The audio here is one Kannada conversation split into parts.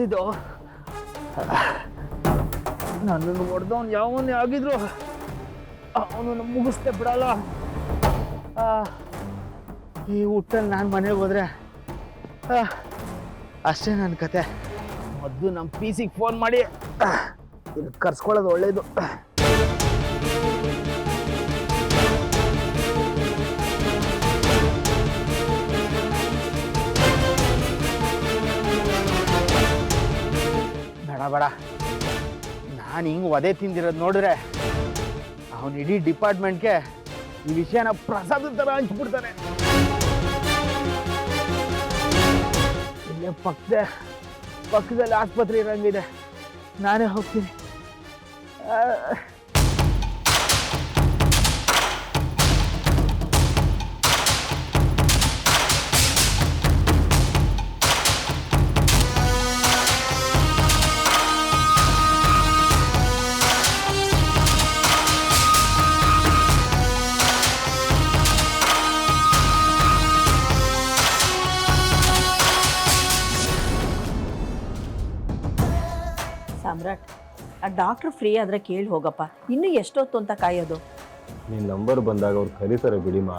ಹೊಡೆದಿದ್ದು ನನ್ನನ್ನು ಹೊಡೆದವನು ಯಾವನೇ ಆಗಿದ್ರು ಅವನನ್ನು ಮುಗಿಸ್ದೆ ಬಿಡಲ್ಲ. ಈ ಊಟಲ್ಲಿ ನಾನು ಮನೆಗೆ ಹೋದ್ರೆ ಅಷ್ಟೇ ನನ್ನ ಕತೆ. ಮೊದಲು ನಮ್ಮ ಪಿ ಸಿಗೆ ಫೋನ್ ಮಾಡಿ. ಇಲ್ಲಿ ಕರ್ಸ್ಕೊಳ್ಳೋದು ಒಳ್ಳೇದು. ಬೇಡ. ನಾನು ಹಿಂಗೆ ಒದೆ ತಿಂದಿರೋದು ನೋಡಿದ್ರೆ ಅವನು ಇಡೀ ಡಿಪಾರ್ಟ್ಮೆಂಟ್ಗೆ ಈ ವಿಷಯನ ಪ್ರಸಾದ ಥರ ಹಂಚ್ಬಿಡ್ತಾನೆ. ಇಲ್ಲೇ ಪಕ್ಕದ, ಪಕ್ಕದಲ್ಲಿ ಆಸ್ಪತ್ರೆ ಇರೋಂಗಿದೆ. ನಾನೇ ಹೋಗ್ತೀನಿ. ಡಾಕ್ಟ್ರ್ ಫ್ರೀ ಆದ್ರೆ ಕೇಳಿ ಹೋಗಪ್ಪ. ಇನ್ನು ಎಷ್ಟೊತ್ತು ಅಂತ ಕಾಯೋದು? ನಿನ್ನ ನಂಬರ್ ಬಂದಾಗ ಅವ್ರು ಕರೀತಾರೆ ಬಿಡಿಮಾ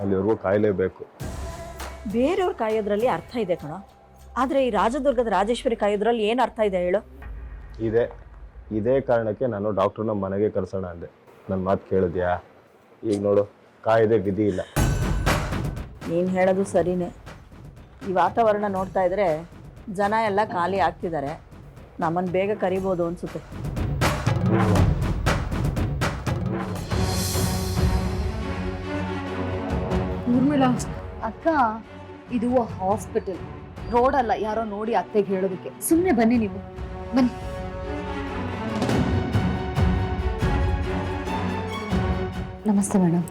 ಅಲ್ಲಿವರೆಗೂ ಕಾಯಲೇಬೇಕು. ಬೇರೆಯವ್ರು ಕಾಯೋದ್ರಲ್ಲಿ ಅರ್ಥ ಇದೆ ಕಣ. ಆದರೆ ಈ ರಾಜದುರ್ಗದ ರಾಜೇಶ್ವರಿ ಕಾಯೋದ್ರಲ್ಲಿ ಏನು ಅರ್ಥ ಇದೆ ಹೇಳು? ಇದೆ. ಇದೇ ಕಾರಣಕ್ಕೆ ನಾನು ಡಾಕ್ಟ್ರನ್ನ ಮನೆಗೆ ಕರೆಸೋಣ ಅಂದೆ. ನನ್ನ ಮಾತು ಕೇಳಿದ್ಯಾ? ಈಗ ನೋಡು ಕಾಯದೆ ವಿಧಿ ಇಲ್ಲ. ನೀನು ಹೇಳೋದು ಸರಿನೇ. ಈ ವಾತಾವರಣ ನೋಡ್ತಾ ಇದ್ರೆ ಜನ ಎಲ್ಲ ಖಾಲಿ ಆಗ್ತಿದ್ದಾರೆ. ನಮ್ಮನ್ನು ಬೇಗ ಕರಿಬೋದು ಅನ್ಸುತ್ತೆ. ಅಕ್ಕ ಇದು ಹಾಸ್ಪಿಟಲ್ ರೋಡ್ ಅಲ್ಲ ಯಾರೋ ನೋಡಿ ಅತ್ತೆಗೆ ಹೇಳೋದಕ್ಕೆ. ಸುಮ್ಮನೆ ಬನ್ನಿ ನೀವು. ಬನ್ನಿ. ನಮಸ್ತೆ ಮೇಡಮ್.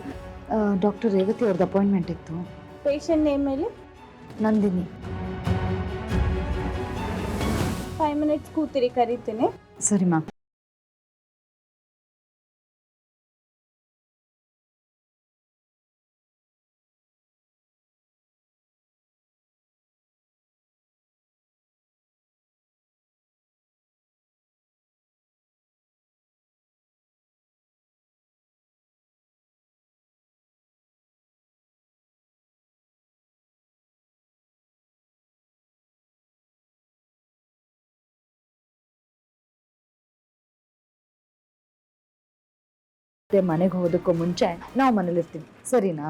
ಡಾಕ್ಟರ್ ರೇವತಿ ಅವ್ರದ್ದು ಅಪಾಯಿಂಟ್ಮೆಂಟ್ ಇತ್ತು. ಪೇಷಂಟ್ ನೇಮ್ ಮೇಲೆ ನಂದಿನಿ. ಫೈವ್ ಮಿನಿಟ್ಸ್ ಕೂತಿರಿ ಕರಿತೀನಿ. ಸರಿ ಮ್ಯಾಮ್. ಮನೆಗೆ ಹೋಗೋದಕ್ಕೂ ಮುಂಚೆ ನಾವು ಮನೇಲಿರ್ತೀವಿ. ಸರಿನಾ?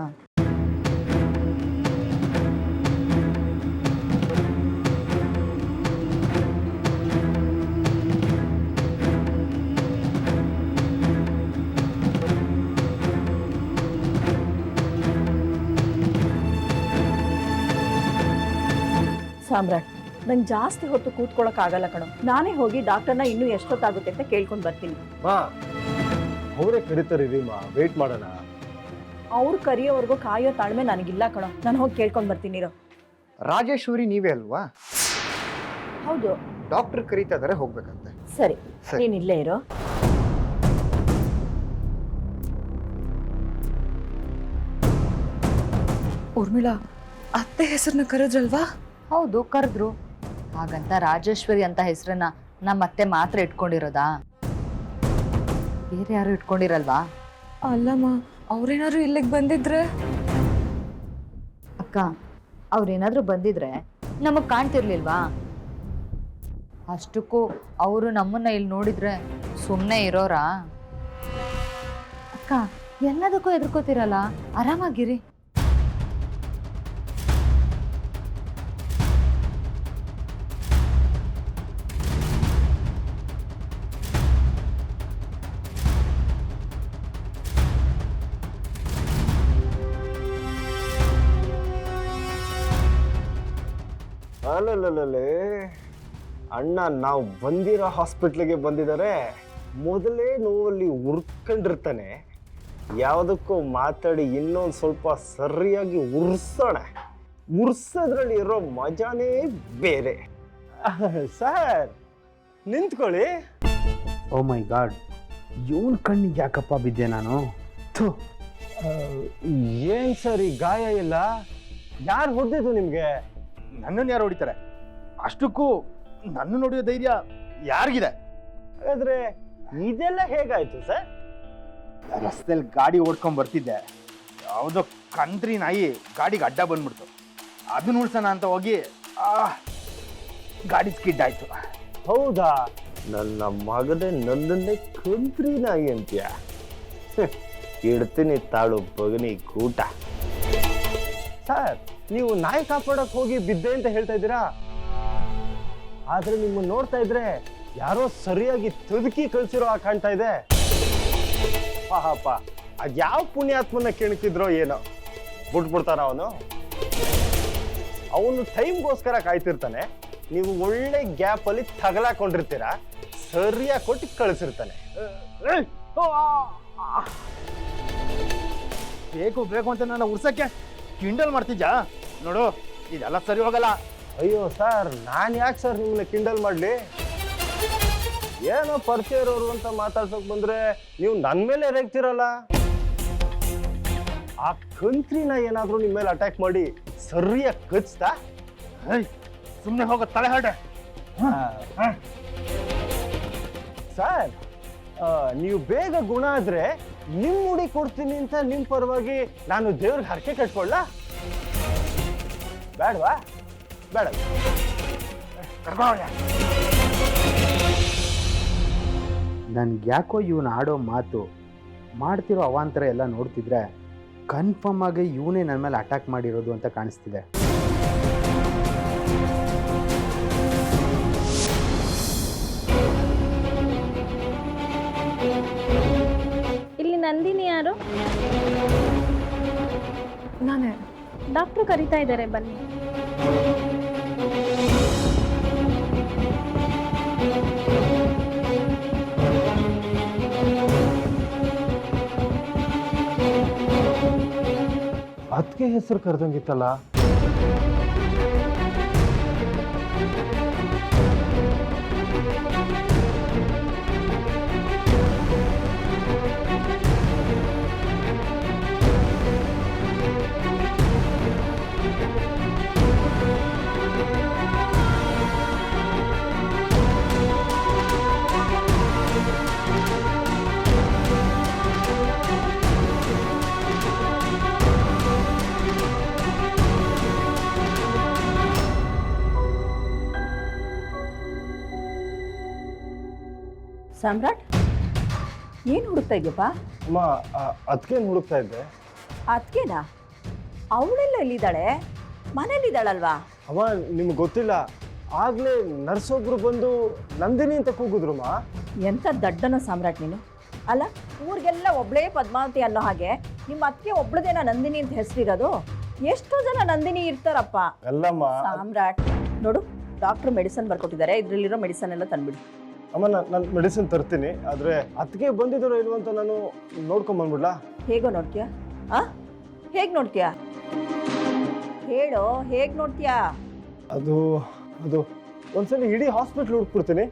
ಸಾಮ್ರಾಟ್, ನಂಗೆ ಜಾಸ್ತಿ ಹೊತ್ತು ಕೂತ್ಕೊಳ್ಳೋಕ್ಕಾಗಲ್ಲ ಕಣೋ. ನಾನೇ ಹೋಗಿ ಡಾಕ್ಟರ್ನ ಇನ್ನೂ ಎಷ್ಟೊತ್ತಾಗುತ್ತೆ ಅಂತ ಕೇಳ್ಕೊಂಡ್ ಬರ್ತೀನಿ. ಅವರೇ ಕರೀತಾರೆ ರೀಮಾ ವೇಟ್ ಮಾಡೋಣ. ಅವ್ರು ಕರಿಯೋವರೆಗೂ ಕಾಯೋ ತಾಳ್ಮೆ ನನಗಿಲ್ಲ ಕಣೋ. ನಾನು ಹೋಗಿ ಕೇಳ್ಕೊಂಡು ಬರ್ತೀನಿ ಇರೋ. ರಾಜೇಶ್ವರಿ ನೀವೇ ಅಲ್ವಾ? ಹೌದು. ಡಾಕ್ಟರ್ ಕರೀತಾ ಇದಾರೆ ಹೋಗ್ಬೇಕಂತೆ. ಸರಿ. ಸರಿ. ನೀನ್ ಇಲ್ಲೇ ಇರೋ. ಊರ್ಮಿಳಾ ಅತ್ತೆ ಹೆಸರನ್ನ ಕರೆದ್ರಲ್ವಾ? ಹೌದು ಕರೆದ್ರು. ಹಾಗಂತ ರಾಜೇಶ್ವರಿ ಅಂತ ಹೆಸರನ್ನ ನಮ್ಮ ಅತ್ತೆ ಮಾತ್ರ ಇಟ್ಕೊಂಡಿರೋದಾ? ಬೇರೆ ಯಾರು ಇಟ್ಕೊಂಡಿರಲ್ವಾ? ಅಲ್ಲಮ್ಮ ಅವ್ರೇನಾದ್ರು ಇಲ್ಲಿಗೆ ಬಂದಿದ್ರೆ? ಅಕ್ಕ ಅವ್ರೇನಾದ್ರೂ ಬಂದಿದ್ರೆ ನಮಗ್ ಕಾಣ್ತಿರ್ಲಿಲ್ವಾ? ಅಷ್ಟಕ್ಕೂ ಅವರು ನಮ್ಮನ್ನ ಇಲ್ಲಿ ನೋಡಿದ್ರೆ ಸುಮ್ಮನೆ ಇರೋರಾ? ಅಕ್ಕ ಎಲ್ಲದಕ್ಕೂ ಎದುರ್ಕೋತಿರಲ್ಲ ಆರಾಮಾಗಿರಿ. ಅಲ್ಲಲ್ಲೇ ಅಣ್ಣ ನಾವು ಬಂದಿರೋ ಹಾಸ್ಪಿಟ್ಲಿಗೆ ಬಂದಿದ್ದಾರೆ ಮೊದಲೇ ನೋವಲ್ಲಿ ಉರ್ಕೊಂಡಿರ್ತಾನೆ. ಯಾವುದಕ್ಕೂ ಮಾತಾಡಿ ಇನ್ನೊಂದು ಸ್ವಲ್ಪ ಸರಿಯಾಗಿ ಉರ್ಸೋಣ. ಉರ್ಸೋದ್ರಲ್ಲಿ ಇರೋ ಮಜಾನೇ ಬೇರೆ. ಸರ್ ನಿಂತ್ಕೊಳ್ಳಿ. ಓ ಮೈ ಗಾಡ್ ಇವನ್ ಕಣ್ಣಿಗೆ ಯಾಕಪ್ಪ ಬಿದ್ದೆ ನಾನು? ಥು. ಏನ್ ಸರ್ ಈ ಗಾಯ ಇಲ್ಲ? ಯಾರು ಹೊಡೆದಿದ್ದು ನಿಮ್ಗೆ? ನನ್ನನ್ನು ಯಾರು ಹೊಡಿತಾರೆ? ಅಷ್ಟಕ್ಕೂ ನನ್ನ ನೋಡಿಯೋ ಧೈರ್ಯ ಯಾರಿಗಿದೆ? ಹಾಗಾದ್ರೆ ಇದೆಲ್ಲ ಹೇಗಾಯ್ತು ಸರ್? ರಸ್ತೆಯಲ್ಲಿ ಗಾಡಿ ಓಡ್ಕೊಂಡ್ ಬರ್ತಿದ್ದೆ. ಯಾವುದೋ ಕಂತ್ರಿ ನಾಯಿ ಗಾಡಿಗೆ ಅಡ್ಡ ಬಂದ್ಬಿಡ್ತು. ಅದನ್ನ ಉಳ್ಸೋಣ ಅಂತ ಹೋಗಿ ಆ, ಗಾಡಿ ಸ್ಕಿಡ್ ಆಯ್ತು. ಹೌದಾ? ನನ್ನ ಮಗನೇ ನನ್ನನ್ನೇ ಕಂತ್ರಿ ನಾಯಿ ಅಂತೀಯ. ಇಡ್ತೀನಿ ತಾಳು ಬಗನಿ ಕೂಟ ಸರ್ ನೀವು ನಾಯಿ ಕಾಪಾಡಕ್ ಹೋಗಿ ಬಿದ್ದೆ ಅಂತ ಹೇಳ್ತಾ ಇದ್ದೀರಾ? ಆದ್ರೆ ನಿಮ್ಮ ನೋಡ್ತಾ ಇದ್ರೆ ಯಾರೋ ಸರಿಯಾಗಿ ತದುಕಿ ಕಳ್ಸಿರೋ ಆ ಕಾಣ್ತಾ ಇದೆ. ಪಾಪ ಅದ್ಯಾವ ಪುಣ್ಯಾತ್ಮನ ಕೆಣಕಿದ್ರೋ ಏನೋ. ಬಿಟ್ಬಿಡ್ತಾನ ಅವನು. ಅವನು ಟೈಮ್ಗೋಸ್ಕರ ಕಾಯ್ತಿರ್ತಾನೆ. ನೀವು ಒಳ್ಳೆ ಗ್ಯಾಪ್ ಅಲ್ಲಿ ತಗಲಾಕೊಂಡಿರ್ತೀರಾ. ಸರಿಯಾಗಿ ಕೊಟ್ಟು ಕಳಿಸಿರ್ತಾನೆ. ಬೇಕು ಬೇಕು ಅಂತ ನನ್ನ ಉರ್ಸಕ್ಕೆ ಕಿಂಡಲ್ ಮಾಡ್ತಿದ್ಯಾ? ನೋಡು ಇದೆಲ್ಲ ಸರಿ ಹೋಗಲ್ಲ. ಅಯ್ಯೋ ಸರ್ ನಾನು ಯಾಕೆ ಸರ್ ನಿಮ್ಮನ್ನ ಕಿಂಡಲ್ ಮಾಡಲಿ? ಏನೋ ಪರಿಚಯ ಇರೋರು ಅಂತ ಮಾತಾಡ್ಸೋಕೆ ಬಂದರೆ ನೀವು ನನ್ನ ಮೇಲೆ ರೇಗ್ತಿರಲ್ಲ? ಆ ಕಂತ್ರಿನ ಏನಾದರೂ ನಿಮ್ಮ ಮೇಲೆ ಅಟ್ಯಾಕ್ ಮಾಡಿ ಸರಿಯಾಗಿ ಕಚ್ತಾ? ಸುಮ್ಮನೆ ಹೋಗೋ ತಲೆ ಹಾಡೆ ಸರ್ ನೀವು ಬೇಗ ಗುಣ ಆದರೆ ನಿಮ್ಮ ಮುಡಿ ಕೊಡ್ತೀನಿ ಅಂತ ನಿಮ್ಮ ಪರವಾಗಿ ನಾನು ದೇವ್ರಿಗೆ ಹರಕೆ ಕಟ್ಕೊಳ್ಳ ಬೇಡವಾ? ಬೇಡ. ನನ್ಗೆ ಯಾಕೋ ಇವನು ಆಡೋ ಮಾತು ಮಾಡ್ತಿರೋ ಅವಾಂತರ ಎಲ್ಲ ನೋಡ್ತಿದ್ರೆ ಕನ್ಫರ್ಮ್ ಆಗಿ ಇವನೇ ನನ್ನ ಮೇಲೆ ಅಟ್ಯಾಕ್ ಮಾಡಿರೋದು ಅಂತ ಕಾಣಿಸ್ತಿದೆ. ಇಲ್ಲಿ ನಂದಿನಿ ಯಾರು? ನಾನೇ. ಡಾಕ್ಟ್ರು ಕರಿತಾ ಇದ್ದಾರೆ ಬನ್ನಿ. ಅದಕ್ಕೆ ಹೆಸರು ಕರೆದಂಗಿತ್ತಲ್ಲ? ಸಾಮ್ರಾಟ್? ಏನು ಹುಡುಕ್ತಾ ಇದೆಯಪ್ಪ? ಅಮ್ಮ ಅದಕ್ಕೆ ಹುಡುಕ್ತಾ ಇದ್ದೆ? ಅದಕ್ಕೇನಾ ಅವಳೆಲ್ಲ ಎಲ್ಲಿದ್ದಾಳೆ? ಮನೇಲಿದ್ದಾಳಲ್ವಾ ಅಮ್ಮ ನಿಮ್ಗೆ ಗೊತ್ತಿಲ್ಲ. ಆಗ್ಲೇ ನರ್ಸೊಬ್ರು ಬಂದು ನಂದಿನಿ ಅಂತ ಕೂಗುದ್ರಮ್ಮ ಎಂಥ ದಡ್ಡನ ಸಾಮ್ರಾಟ್ ನೀನು? ಅಲ್ಲ ಊರಿಗೆಲ್ಲ ಒಬ್ಳೇ ಪದ್ಮಾವತಿ ಅನ್ನೋ ಹಾಗೆ ನಿಮ್ಮ ಅತ್ತಿಗೆ ಒಬ್ಳದೇನ ನಂದಿನಿ ಅಂತ ಹೆಸರಿರೋದು? ಎಷ್ಟೋ ಜನ ನಂದಿನಿ ಇರ್ತಾರಪ್ಪ. ಅಲ್ಲಮ್ಮ ಸಾಮ್ರಾಟ್ ನೋಡು ಡಾಕ್ಟ್ರು ಮೆಡಿಸನ್ ಬರ್ಕೊಟ್ಟಿದ್ದಾರೆ. ಇದರಲ್ಲಿರೋ ಮೆಡಿಸನ್ ಎಲ್ಲ ತಂದ್ಬಿಡು. ಅಮ್ಮ ನಾನು ಮೆಡಿಸಿನ್ ತರ್ತೀನಿ ಆದ್ರೆ ಅದಕ್ಕೆ ಬಂದಿದ್ರು ಇಲ್ವೋ ಅಂತ ನಾನು ನೋಡ್ಕೊಂಡ್ ಬಂದ್ಬಿಡ್ಲಾ? ಹೇಗೋ ನೋಡ್ತೀಯಾ? ಆ? ಹೇಗೆ ನೋಡ್ತೀಯಾ? ಹೇಳು ಹೇಗ್ ನೋಡ್ತೀಯಾ? ಅದು ಅದು ಒಂದ್ಸಲ ಇಡೀ ಹಾಸ್ಪಿಟ್ಲ್ ಹುಡುಕ್ಬಿಡ್ತೀನಿ.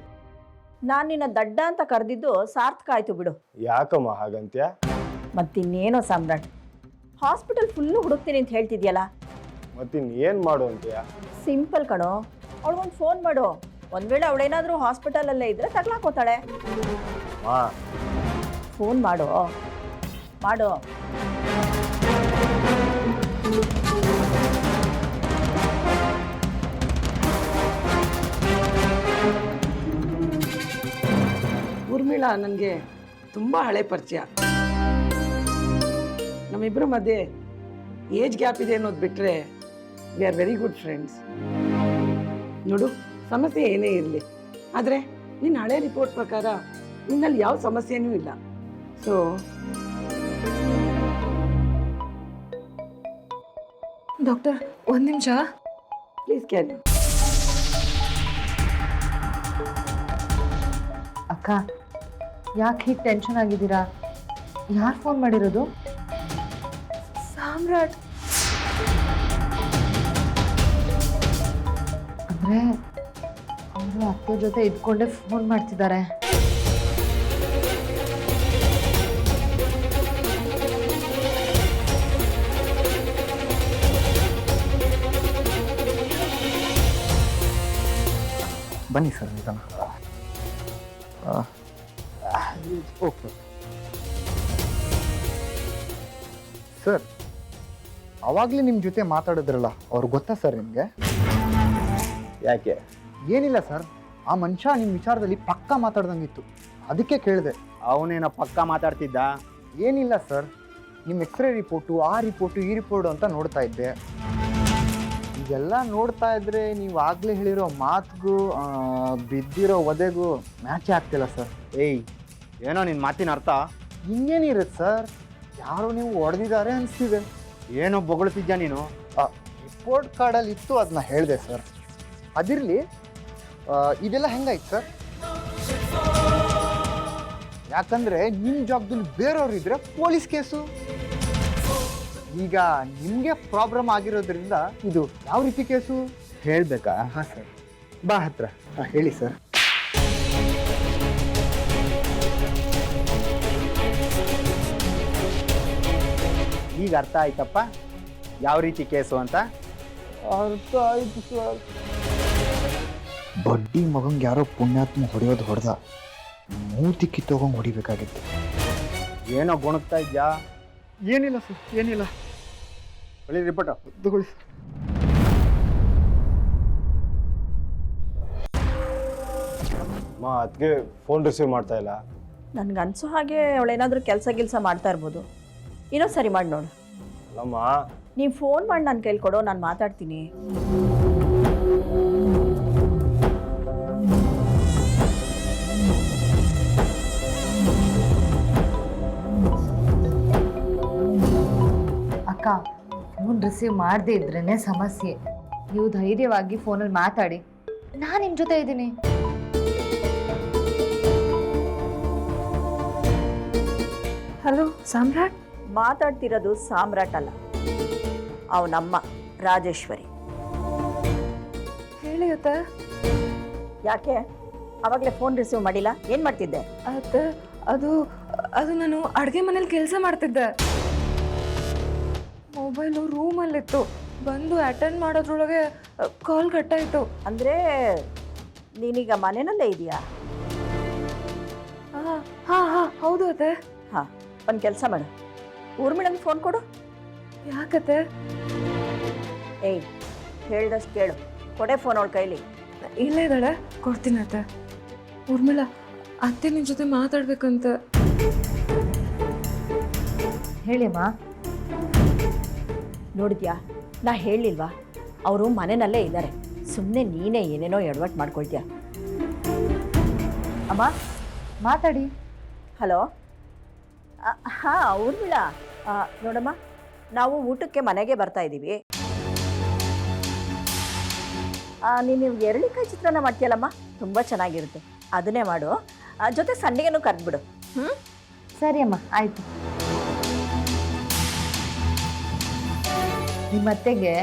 ನಾನು ನಿನ್ನ ದಡ್ಡ ಅಂತ ಕರೆದಿದ್ದು ಸಾರ್ಥಕ ಆಯ್ತು ಬಿಡು. ಯಾಕಮ್ಮ ಹಾಗಂತ್ಯ? ಮತ್ತಿನ್ನೇನೋ ಸಾಮ್ರಾಟ್. ಹಾಸ್ಪಿಟಲ್ ಫುಲ್ಲು ಹುಡುಕ್ತೀನಿ ಅಂತ ಹೇಳ್ತಿದ್ಯಲ್ಲ? ಮತ್ತಿನ್ ಏನ್ ಮಾಡು ಅಂತೀಯ? ಸಿಂಪಲ್ ಕಣೋ. ಅವಳಿಗೊಂದು ಫೋನ್ ಮಾಡು. ಒಂದ್ ವೇಳೆ ಅವಳೇನಾದ್ರೂ ಹಾಸ್ಪಿಟಲಲ್ಲೇ ಇದ್ರೆ ತಗ್ಲಾಕೋತಾಳೆ ಫೋನ್ ಮಾಡು. ಮಾಡು. ಊರ್ಮಿಳಾ ನನಗೆ ತುಂಬ ಹಳೆ ಪರಿಚಯ. ನಮ್ಮಿಬ್ಬರ ಮಧ್ಯೆ ಏಜ್ ಗ್ಯಾಪ್ ಇದೆ ಅನ್ನೋದು ಬಿಟ್ಟರೆ we are very good friends. ನೋಡು ಸಮಸ್ಯೆ ಏನೇ ಇರಲಿ. ಆದರೆ ನಿನ್ನ ಹಳೆ ರಿಪೋರ್ಟ್ ಪ್ರಕಾರ ನಿನ್ನಲ್ಲಿ ಯಾವ ಸಮಸ್ಯೆನೂ ಇಲ್ಲ. ಸೊ ಡಾಕ್ಟರ್ ಒಂದು ನಿಮಿಷ. ಪ್ಲೀಸ್ ಕ್ಯಾರಿ ಅಕ್ಕ ಯಾಕೆ ಹೀಗೆ ಟೆನ್ಷನ್ ಆಗಿದ್ದೀರಾ? ಯಾರು ಫೋನ್ ಮಾಡಿರೋದು? ಸಾಮ್ರಾಟ್. ಅಂದರೆ ಅವರು ಅತ್ತೆ ಜೊತೆ ಇಟ್ಕೊಂಡೆ ಫೋನ್ ಮಾಡ್ತಿದ್ದಾರೆ. ಬನ್ನಿ ಸರ್ ನಿಧಾನ ಓಕೆ. ಸರ್ ಅವಾಗಲೇ ನಿಮ್ಮ ಜೊತೆ ಮಾತಾಡಿದ್ರಲ್ಲ ಅವ್ರು ಗೊತ್ತಾ ಸರ್ ನಿಮಗೆ? ಯಾಕೆ? ಏನಿಲ್ಲ ಸರ್. ಆ ಮನುಷ್ಯ ನಿಮ್ಮ ವಿಚಾರದಲ್ಲಿ ಪಕ್ಕಾ ಮಾತಾಡ್ದಂಗಿತ್ತು. ಅದಕ್ಕೆ ಕೇಳಿದೆ. ಅವನೇನೋ ಪಕ್ಕ ಮಾತಾಡ್ತಿದ್ದ? ಏನಿಲ್ಲ ಸರ್. ನಿಮ್ಮ ಎಕ್ಸ್ರೇ ರಿಪೋರ್ಟು ಆ ರಿಪೋರ್ಟು ಈ ರಿಪೋರ್ಟು ಅಂತ ನೋಡ್ತಾ ಇದ್ದೆ. ಇದೆಲ್ಲ ನೋಡ್ತಾ ಇದ್ರೆ ನೀವು ಆಗಲೇ ಹೇಳಿರೋ ಮಾತಿಗೂ ಬಿದ್ದಿರೋ ಒದೆಗೂ ಮ್ಯಾಚೇ ಆಗ್ತಿಲ್ಲ ಸರ್. ಏಯ್ ಏನೋ ನಿನ್ನ ಮಾತಿನ ಅರ್ಥ? ಹಿಂಗೇನಿರುತ್ತೆ ಸರ್. ಯಾರೋ ನೀವು ಹೊಡೆದಿದ್ದಾರೆ ಅನಿಸ್ತಿದೆ. ಏನೋ ಬೊಗಳ್ತಿದ್ಯಾ ನೀನು? ರಿಪೋರ್ಟ್ ಕಾರ್ಡಲ್ಲಿ ಇತ್ತು ಅದನ್ನ ಹೇಳಿದೆ ಸರ್. ಅದಿರಲಿ ಇದೆಲ್ಲ ಹೆಂಗಾಯ್ತು ಸರ್? ಯಾಕಂದ್ರೆ ನಿಮ್ಮ ಜಾಬ್ದಲ್ಲಿ ಬೇರೆಯವ್ರು ಇದ್ರೆ ಪೊಲೀಸ್ ಕೇಸು. ಈಗ ನಿಮಗೆ ಪ್ರಾಬ್ಲಮ್ ಆಗಿರೋದ್ರಿಂದ ಇದು ಯಾವ ರೀತಿ ಕೇಸು? ಹೇಳ್ಬೇಕಾ? ಹಾಂ ಸರ್. ಬಾ ಹತ್ರ. ಹಾಂ ಹೇಳಿ ಸರ್. ಈಗ ಅರ್ಥ ಆಯ್ತಪ್ಪ? ಯಾವ ರೀತಿ ಕೇಸು ಅಂತ? ಅರ್ಥ ಆಯ್ತು ಸರ್. ಬಡ್ಡಿ ಮಗಂಗೆ ಯಾರೋ ಪುಣ್ಯಾತ್ಮ ಹೊಡೆಯೋದು ಹೊಡೆದ. ಮೂತಿ ಕಿತ್ತೋಗಂಗೆ ಹೊಡಿಬೇಕಾಗಿತ್ತು. ಏನೋ ಗುಣಗ್ತಾ ಇದ್ಯಾ? ಏನಿಲ್ಲ ಸರ್ ಏನಿಲ್ಲ. ಒಳ್ಳೆ ರಿಪೋರ್ಟ್ ತಗೊಳ್ಳಿ ಸರ್. ಮಾ ಅದಕ್ಕೆ ಫೋನ್ ರಿಸೀವ್ ಮಾಡ್ತಾ ಇಲ್ಲ. ನನ್ಗನ್ಸೋ ಹಾಗೆ ಅವಳೇನಾದರೂ ಕೆಲಸ ಗಿಲ್ಸ ಮಾಡ್ತಾ ಇರ್ಬೋದು. ಇನ್ನೊಂದು ಸರಿ ಮಾಡಿ ನೋಡು. ಅಲ್ಲಮ್ಮ. ನೀವು ಫೋನ್ ಮಾಡಿ ನನ್ನ ಕೈಲಿ ಕೊಡೋ ನಾನು ಮಾತಾಡ್ತೀನಿ. ಅಕ್ಕ ಫೋನ್ ರಿಸೀವ್ ಮಾಡದೇ ಇದ್ರೇನೆ ಸಮಸ್ಯೆ. ನೀವು ಧೈರ್ಯವಾಗಿ ಫೋನಲ್ಲಿ ಮಾತಾಡಿ. ನಾನು ನಿಮ್ಮ ಜೊತೆ ಇದ್ದೀನಿ. ಹಲೋ ಸಾಮ್ರಾಟ್? ಮಾತಾಡ್ತಿರೋದು ಸಾಮ್ರಾಟ್ ಅಲ್ಲ ಅವನಮ್ಮ ರಾಜೇಶ್ವರಿ. ಹೇಳಿ ಅತ್ತ. ಯಾಕೆ? ಅವಾಗಲೇ ಫೋನ್ ರಿಸೀವ್ ಮಾಡಿಲ್ಲ? ಏನು ಮಾಡ್ತಿದ್ದೆ? ಅತ್ತೆ ಅದು ಅದು ನಾನು ಅಡುಗೆ ಮನೇಲಿ ಕೆಲಸ ಮಾಡ್ತಿದ್ದೆ. ಮೊಬೈಲು ರೂಮಲ್ಲಿತ್ತು. ಬಂದು ಅಟೆಂಡ್ ಮಾಡೋದ್ರೊಳಗೆ ಕಾಲ್ ಕಟ್ಟಾಯಿತು. ಅಂದರೆ ನೀನೀಗ ಮನೆಯಲ್ಲೇ ಇದೆಯಾ? ಹಾಂ ಹಾಂ ಹಾಂ ಹೌದು ಅತ್ತೆ. ಹಾಂ ಒಂದು ಕೆಲಸ ಮಾಡು. ಊರ್ಮಿಳಂಗೆ ಫೋನ್ ಕೊಡು. ಯಾಕತ್ತೆ? ಏಯ್ ಹೇಳ್ದಷ್ಟು ಕೇಳು. ಕೊಡೆ ಫೋನ್ ಅವಳ ಕೈಲಿ. ಇಲ್ಲೇ ಇದ್ದಾಳೆ. ಕೊಡ್ತೀನಿ ಅತ್ತೆ. ಊರ್ಮಿಳ ಅತ್ತೆ ನಿನ್ನ ಜೊತೆ ಮಾತಾಡ್ಬೇಕಂತ. ಹೇಳಿ ಅಮ್ಮ ನೋಡಿದ್ಯಾ? ನಾ ಹೇಳಿಲ್ವಾ? ಅವರು ಮನೆಯಲ್ಲೇ ಇದ್ದಾರೆ. ಸುಮ್ಮನೆ ನೀನೇ ಏನೇನೋ ಎಡವಟ್ಟು ಮಾಡ್ಕೊಳ್ತೀಯ? ಅಮ್ಮ ಮಾತಾಡಿ. ಹಲೋ? ಹಾಂ ಊರ್ಮಿಳ. ನೋಡಮ್ಮ ನಾವು ಊಟಕ್ಕೆ ಮನೆಗೆ ಬರ್ತಾ ಇದ್ದೀವಿ. ನೀನು ಎರಳಿಕಾಯಿ ಚಿತ್ರನ ಮಾಡ್ತೀಯಲ್ಲಮ್ಮ? ತುಂಬ ಚೆನ್ನಾಗಿರುತ್ತೆ. ಅದನ್ನೇ ಮಾಡು. ಜೊತೆ ಸಂಡಿಗೆನೂ ಕರೆದ್ಬಿಡು. ಹ್ಞೂ ಸರಿ ಅಮ್ಮ ಆಯ್ತು. ನಿಮ್ಮ ಅತ್ತೆಗೆ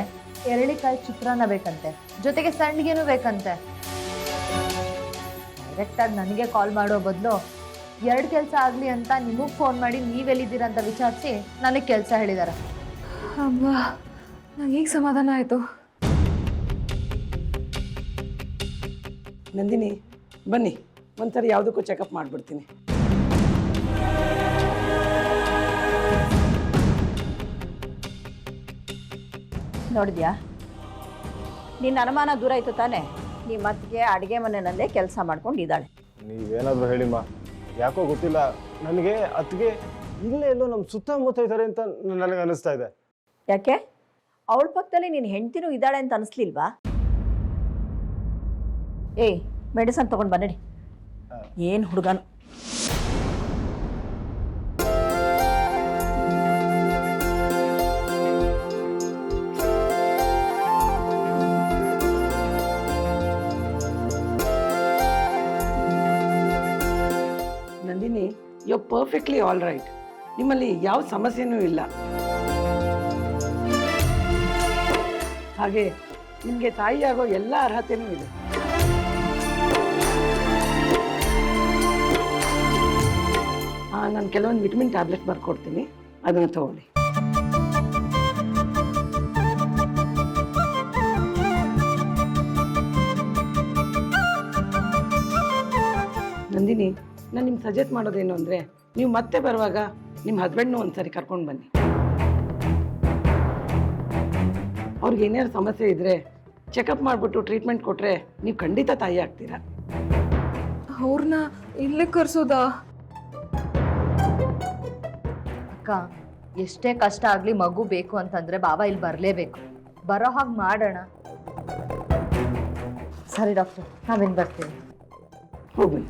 ಎರಳಿಕಾಯಿ ಚಿತ್ರಾನ್ನ ಬೇಕಂತೆ. ಜೊತೆಗೆ ಸಣ್ಣಗೇನು ಬೇಕಂತೆ. ಡೈರೆಕ್ಟಾಗಿ ನನಗೆ ಕಾಲ್ ಮಾಡೋ ಬದಲು ಎರಡು ಕೆಲಸ ಆಗಲಿ ಅಂತ ನಿಮಗೆ ಫೋನ್ ಮಾಡಿ ನೀವೆಲ್ಲಿದ್ದೀರ ಅಂತ ವಿಚಾರಿಸಿ ನನಗೆ ಕೆಲಸ ಹೇಳಿದ್ದಾರೆ ಅಮ್ಮ ನಂಗೆ ಈಗ ಸಮಾಧಾನ ಆಯಿತು. ನಂದಿನಿ ಬನ್ನಿ. ಒಂದ್ಸರಿ ಯಾವುದಕ್ಕೂ ಚೆಕಪ್ ಮಾಡಿಬಿಡ್ತೀನಿ. ನೋಡಿದ್ಯಾ? ನಿನ್ನ ಅನುಮಾನ ದೂರ ಆಯಿತು ತಾನೆ? ನೀ ಮತ್ತೆ ಅಡುಗೆ ಮನೆಯಲ್ಲೇ ಕೆಲಸ ಮಾಡ್ಕೊಂಡು ಇದ್ದಾಳೆ. ನೀವೇನಾದರೂ ಹೇಳಿಮ್ಮ ಯಾಕೋ ಗೊತ್ತಿಲ್ಲ. ನನಗೆ ಅತ್ತಿಗೆ ಇಲ್ಲೇ ಎಲ್ಲೋ ನಮ್ಮ ಸುತ್ತಮುತ್ತ ಇದ್ದಾರೆ ಅಂತ ನನಗೆ ಅನಿಸ್ತಾ ಇದೆ. ಯಾಕೆ? ಅವಳ ಪಕ್ಕದಲ್ಲಿ ನಿನ್ನ ಹೆಂಡ್ತಿನೂ ಇದ್ದಾಳೆ ಅಂತ ಅನಿಸ್ಲಿಲ್ವಾ? ಏಯ್ ಮೆಡಿಸನ್ ತೊಗೊಂಡು ಬನ್ನಿ ಏನು ಹುಡುಗನು? ಪರ್ಫೆಕ್ಟ್ಲಿ ಆಲ್ ರೈಟ್ ನಿಮ್ಮಲ್ಲಿ ಯಾವ ಸಮಸ್ಯೆನೂ ಇಲ್ಲ. ಹಾಗೆ ನಿಮಗೆ ತಾಯಿಯಾಗೋ ಎಲ್ಲ ಅರ್ಹತೆಯೂ ಇದೆ. ನಾನು ಕೆಲವೊಂದು ವಿಟಮಿನ್ ಟ್ಯಾಬ್ಲೆಟ್ ಬರ್ಕೊಡ್ತೀನಿ. ಅದನ್ನು ತಗೊಳ್ಳಿ. ನಾನು ನಿಮ್ಗೆ ಸಜೆಸ್ಟ್ ಮಾಡೋದೇನು ಅಂದರೆ ನೀವು ಮತ್ತೆ ಬರುವಾಗ ನಿಮ್ಮ ಹಸ್ಬೆಂಡ್ನು ಒಂದ್ಸರಿ ಕರ್ಕೊಂಡು ಬನ್ನಿ. ಅವ್ರಿಗೆ ಏನಾದ್ರು ಸಮಸ್ಯೆ ಇದ್ರೆ ಚೆಕಪ್ ಮಾಡಿಬಿಟ್ಟು ಟ್ರೀಟ್ಮೆಂಟ್ ಕೊಟ್ಟರೆ ನೀವು ಖಂಡಿತ ತಾಯಿ ಆಗ್ತೀರಾ? ಅವ್ರನ್ನ ಇಲ್ಲೇ ಕರ್ಸೋದಾ? ಅಕ್ಕ ಎಷ್ಟೇ ಕಷ್ಟ ಆಗಲಿ ಮಗು ಬೇಕು ಅಂತಂದ್ರೆ ಬಾಬಾ ಇಲ್ಲಿ ಬರಲೇಬೇಕು. ಬರೋ ಹಾಗೆ ಮಾಡೋಣ. ಸರಿ ಡಾಕ್ಟರ್ ನಾವೇನು ಬರ್ತೀವಿ. ಹೋಗಿ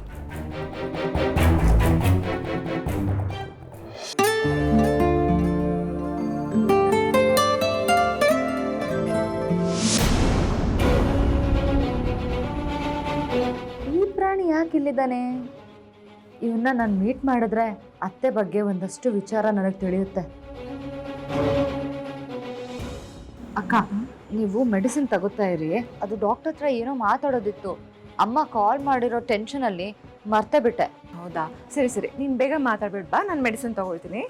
ಯಾಕೆ ಇಲ್ಲಿದ್ದಾನೆ? ಇವನ್ನ ನಾನು ಮೀಟ್ ಮಾಡಿದ್ರೆ ಅತ್ತೆ ಬಗ್ಗೆ ಒಂದಷ್ಟು ವಿಚಾರ ನನಗೆ ತಿಳಿಯುತ್ತೆ. ಅಕ್ಕ, ನೀವು ಮೆಡಿಸಿನ್ ತಗೋತಾ ಇರಿ. ಅದು ಡಾಕ್ಟರ್ ಹತ್ರ ಏನೋ ಮಾತಾಡೋದಿತ್ತು. ಅಮ್ಮ ಕಾಲ್ ಮಾಡಿರೋ ಟೆನ್ಷನಲ್ಲಿ ಮರ್ತೇ ಬಿಟ್ಟೆ. ಹೌದಾ? ಸರಿ ಸರಿ. ನೀನು ಬೇಗ ಮಾತಾಡ್ಬಿಡ್ಬಾ ನಾನು ಮೆಡಿಸಿನ್ ತಗೊಳ್ತೀನಿ.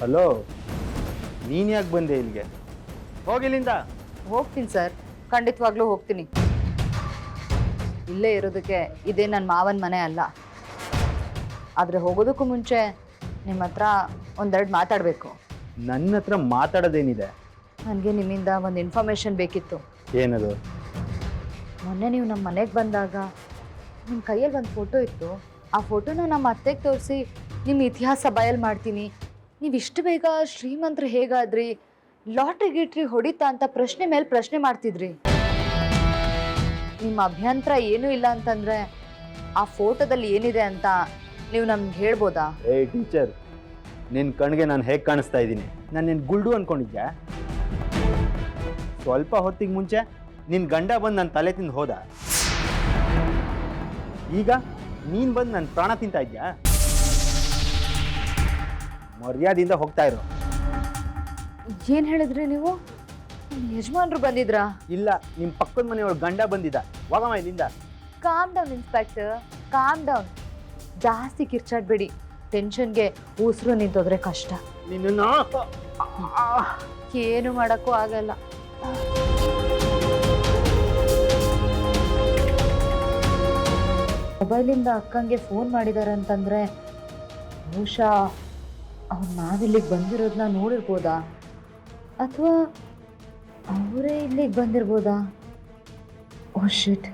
ಹಲೋ ನೀನು ಯಾಕೆ ಬಂದೆ ಇಲ್ಲಿಗೆ? ಹೋಗಿಲ್ಲಿಂದ? ಹೋಗ್ತೀನಿ ಸರ್. ಖಂಡಿತವಾಗ್ಲೂ ಹೋಗ್ತೀನಿ. ಇಲ್ಲೇ ಇರೋದಕ್ಕೆ ಇದೇ ನನ್ನ ಮಾವನ ಮನೆ ಅಲ್ಲ. ಆದರೆ ಹೋಗೋದಕ್ಕೂ ಮುಂಚೆ ನಿಮ್ಮ ಹತ್ರ ಒಂದೆರಡು ಮಾತಾಡಬೇಕು. ನನ್ನ ಹತ್ರ ಮಾತಾಡೋದೇನಿದೆ? ನನಗೆ ನಿಮ್ಮಿಂದ ಒಂದು ಇನ್ಫಾರ್ಮೇಶನ್ ಬೇಕಿತ್ತು. ಏನದು? ಮೊನ್ನೆ ನೀವು ನಮ್ಮ ಮನೆಗೆ ಬಂದಾಗ ನಿಮ್ಮ ಕೈಯಲ್ಲಿ ಒಂದು ಫೋಟೋ ಇತ್ತು. ಆ ಫೋಟೋನ ನಮ್ಮ ಅತ್ತೆಗೆ ತೋರಿಸಿ ನಿಮ್ಮ ಇತಿಹಾಸ ಬಯಲ್ ಮಾಡ್ತೀನಿ. ನೀವು ಇಷ್ಟು ಬೇಗ ಶ್ರೀಮಂತರು ಹೇಗಾದ್ರಿ? ಲಾಟ್ರಿ ಗಿಟ್ರಿ ಹೊಡಿತಾ ಅಂತ ಪ್ರಶ್ನೆ ಮೇಲೆ ಪ್ರಶ್ನೆ ಮಾಡ್ತಿದ್ರಿ. ನಿಮ್ಮ ಅಭ್ಯಂತರ ಏನೂ ಇಲ್ಲ ಅಂತಂದ್ರೆ ಆ ಫೋಟೋದಲ್ಲಿ ಏನಿದೆ ಅಂತ ನೀವು ನಮ್ಗೆ ಹೇಳ್ಬೋದಾ? ಏ, ಟೀಚರ್ ನಿನ್ನ ಕಣ್ಗೆ ನಾನು ಹೇಗೆ ಕಾಣಿಸ್ತಾ ಇದ್ದೀನಿ? ನಾನು ನಿನ್ನ ಗುಲ್ಡು ಅನ್ಕೊಂಡಿದ್ದೆ ಸ್ವಲ್ಪ ಹೊತ್ತಿಗೆ ಮುಂಚೆ ನಿನ್ನ ಗಂಡ ಬಂದು ನನ್ನ ತಲೆ ತಿಂದು ಹೋದ. ಈಗ ನೀನು ಬಂದು ನನ್ನ ಪ್ರಾಣ ತಿಂತಾ ಇದ್ಯಾ? ಮರ್ಯಾದೆಯಿಂದ ಹೋಗ್ತಾ ಇರೋ ಏನು ಹೇಳಿದ್ರಿ ನೀವು? ಯಜಮಾನ್ರು ಬಂದಿದ್ರಾ? ಇಲ್ಲ ನಿಮ್ಮ ಪಕ್ಕದ ಮನೆಯೊಳಗೆ ಗಂಡ ಬಂದಿದ್ದ. ಹೋಗಮ್ಮ ಇಲ್ಲಿಂದ? Calm down inspector calm down ಜಾಸ್ತಿ ಕಿರ್ಚಾಡ್ಬೇಡಿ. ಟೆನ್ಷನ್ಗೆ ಉಸಿರು ನಿಂತೋದ್ರೆ ಕಷ್ಟ. ನಿನ್ನನ್ನು? ಏನು ಮಾಡಕ್ಕೂ ಆಗಲ್ಲ. ಮೊಬೈಲಿಂದ ಅಕ್ಕಂಗೆ ಫೋನ್ ಮಾಡಿದ್ದಾರೆ ಅಂತಂದರೆ ಬಹುಶಃ ಅವ್ರು ನಾವಿಲ್ಲಿಗೆ ಬಂದಿರೋದನ್ನ ನೋಡಿರ್ಬೋದಾ? ಅಥವಾ ಅವರೇ ಇಲ್ಲಿಗೆ ಬಂದಿರ್ಬೋದಾ? ಓ ಶಿಟ್